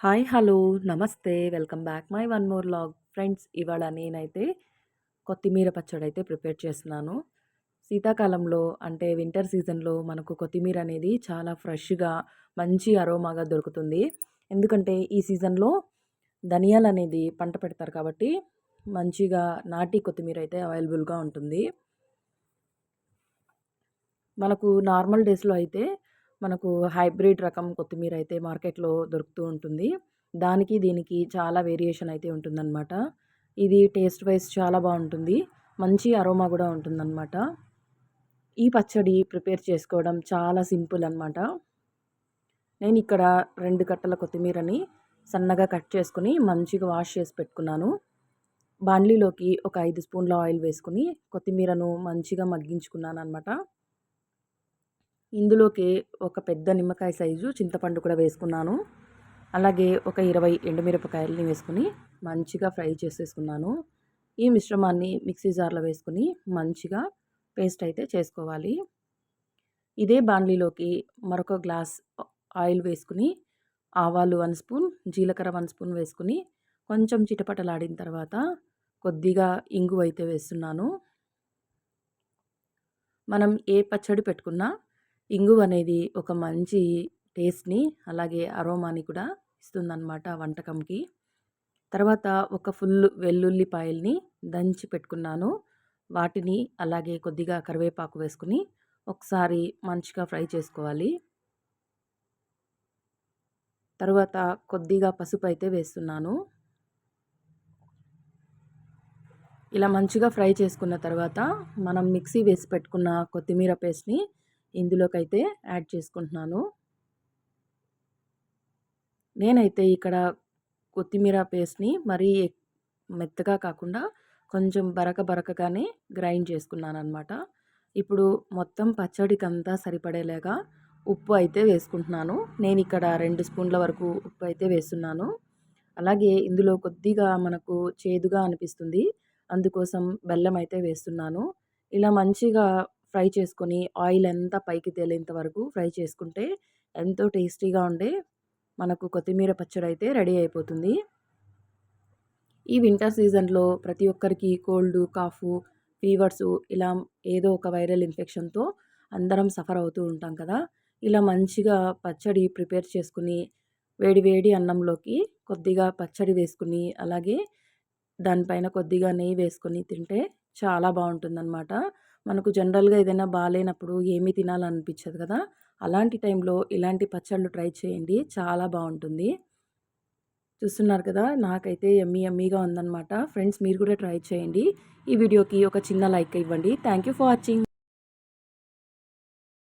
Hi hello నమస్తే. Welcome back my one more log. Friends ఇవాళ నేనైతే కొత్తిమీర పచ్చడి అయితే ప్రిపేర్ చేస్తున్నాను. శీతాకాలంలో అంటే వింటర్ సీజన్లో మనకు కొత్తిమీర అనేది చాలా ఫ్రెష్గా మంచి అరోమాగా దొరుకుతుంది. ఎందుకంటే ఈ సీజన్లో ధనియాలు అనేది పంట పెడతారు కాబట్టి మంచిగా నాటి కొత్తిమీర అయితే అవైలబుల్గా ఉంటుంది. మనకు నార్మల్ డేస్లో అయితే మనకు హైబ్రిడ్ రకం కొత్తిమీర అయితే మార్కెట్లో దొరుకుతూ ఉంటుంది. దానికి దీనికి చాలా వేరియేషన్ అయితే ఉంటుందన్నమాట. ఇది టేస్ట్ వైజ్ చాలా బాగుంటుంది. మంచి అరోమా కూడా ఉంటుందన్నమాట. ఈ పచ్చడి ప్రిపేర్ చేసుకోవడం చాలా సింపుల్ అనమాట నేను ఇక్కడ రెండు కట్టల కొత్తిమీరని సన్నగా కట్ చేసుకుని మంచిగా వాష్ చేసి పెట్టుకున్నాను. బాండ్లీలోకి ఒక ఐదు స్పూన్ల ఆయిల్ వేసుకుని కొత్తిమీరను మంచిగా మగ్గించుకున్నాను అనమాట ఇందులోకి ఒక పెద్ద నిమ్మకాయ సైజు చింతపండు కూడా వేసుకున్నాను. అలాగే ఒక ఇరవై ఎండుమిరపకాయలని వేసుకుని మంచిగా ఫ్రై చేసేసుకున్నాను. ఈ మిశ్రమాన్ని మిక్సీ జార్లో వేసుకుని మంచిగా పేస్ట్ అయితే చేసుకోవాలి. ఇదే బాండ్లీలోకి మరొక గ్లాస్ ఆయిల్ వేసుకుని ఆవాలు వన్ స్పూన్ జీలకర్ర వన్ స్పూన్ వేసుకుని కొంచెం చిటపటలాడిన తర్వాత కొద్దిగా ఇంగు అయితే వేస్తున్నాను. మనం ఏ పచ్చడి పెట్టుకున్నా ఇంగువ అనేది ఒక మంచి టేస్ట్ని అలాగే అరోమాని కూడా ఇస్తుందన్నమాట వంటకంకి. తర్వాత ఒక ఫుల్ వెల్లుల్లిపాయల్ని దంచి పెట్టుకున్నాను. వాటిని అలాగే కొద్దిగా కరివేపాకు వేసుకుని ఒకసారి మంచిగా ఫ్రై చేసుకోవాలి. తర్వాత కొద్దిగా పసుపు అయితే వేస్తున్నాను. ఇలా మంచిగా ఫ్రై చేసుకున్న తర్వాత మనం మిక్సీ వేసి పెట్టుకున్న కొత్తిమీర పేస్ట్ని ఇందులోకైతే యాడ్ చేసుకుంటున్నాను. నేనైతే ఇక్కడ కొత్తిమీర పేస్ట్ని మరీ మెత్తగా కాకుండా కొంచెం బరక బరకగానే గ్రైండ్ చేసుకున్నాను అనమాట ఇప్పుడు మొత్తం పచ్చడికి అంతా సరిపడేలాగా ఉప్పు అయితే వేసుకుంటున్నాను. నేను ఇక్కడ రెండు స్పూన్ల వరకు ఉప్పు అయితే వేస్తున్నాను. అలాగే ఇందులో కొద్దిగా మనకు చేదుగా అనిపిస్తుంది. అందుకోసం బెల్లం అయితే వేస్తున్నాను. ఇలా మంచిగా ఫ్రై చేసుకొని ఆయిల్ ఎంత పైకి తేలేంత వరకు ఫ్రై చేసుకుంటే ఎంతో టేస్టీగా ఉండే మనకు కొత్తిమీర పచ్చడి అయితే రెడీ అయిపోతుంది. ఈ వింటర్ సీజన్లో ప్రతి ఒక్కరికి కోల్డ్ కాఫ్ ఫీవర్స్ ఇలా ఏదో ఒక వైరల్ ఇన్ఫెక్షన్తో అందరం సఫర్ అవుతూ ఉంటాం కదా. ఇలా మంచిగా పచ్చడి ప్రిపేర్ చేసుకుని వేడి వేడి అన్నంలోకి కొద్దిగా పచ్చడి వేసుకుని అలాగే దానిపైన కొద్దిగా నెయ్యి వేసుకొని తింటే చాలా బాగుంటుందన్నమాట. మనకు జనరల్గా ఏదైనా బాగాలేనప్పుడు ఏమీ తినాలనిపించదు కదా! అలాంటి టైంలో ఇలాంటి పచ్చళ్ళు ట్రై చేయండి. చాలా బాగుంటుంది. చూస్తున్నారు కదా! నాకైతే ఎమ్మీ ఎమ్మీగా ఉందన్నమాట. ఫ్రెండ్స్ మీరు కూడా ట్రై చేయండి. ఈ వీడియోకి ఒక చిన్న లైక్ ఇవ్వండి. Thank you for watching.